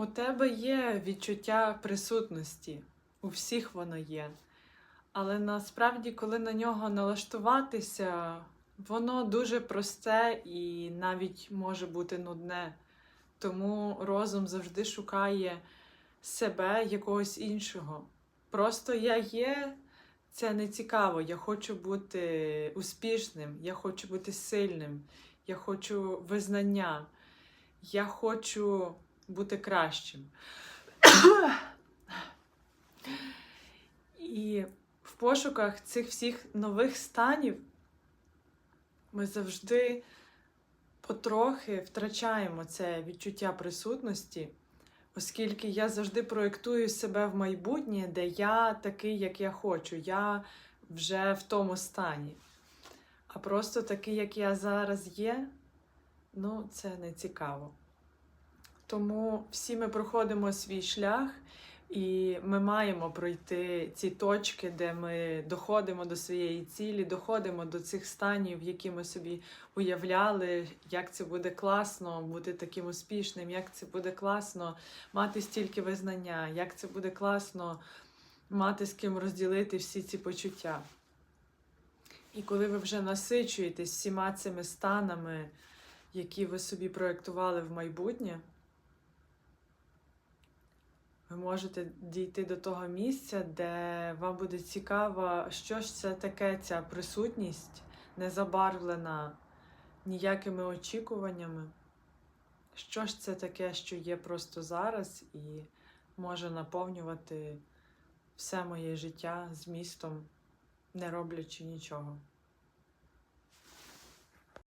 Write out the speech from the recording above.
У тебе є відчуття присутності, у всіх воно є. Але насправді, коли на нього налаштуватися, воно дуже просте і навіть може бути нудне. Тому розум завжди шукає себе якогось іншого. Просто я є, це не цікаво. Я хочу бути успішним, я хочу бути сильним, я хочу визнання, я хочу бути кращим. І в пошуках цих всіх нових станів ми завжди потрохи втрачаємо це відчуття присутності, оскільки я завжди проєктую себе в майбутнє, де я такий, як я хочу, я вже в тому стані. А просто такий, як я зараз є, ну, це не цікаво. Тому всі ми проходимо свій шлях, і ми маємо пройти ці точки, де ми доходимо до своєї цілі, доходимо до цих станів, які ми собі уявляли, як це буде класно бути таким успішним, як це буде класно мати стільки визнання, як це буде класно мати з ким розділити всі ці почуття. І коли ви вже насичуєтесь всіма цими станами, які ви собі проєктували в майбутнє, можете дійти до того місця, де вам буде цікаво, що ж це таке ця присутність, не забарвлена ніякими очікуваннями. Що ж це таке, що є просто зараз і може наповнювати все моє життя змістом, не роблячи нічого.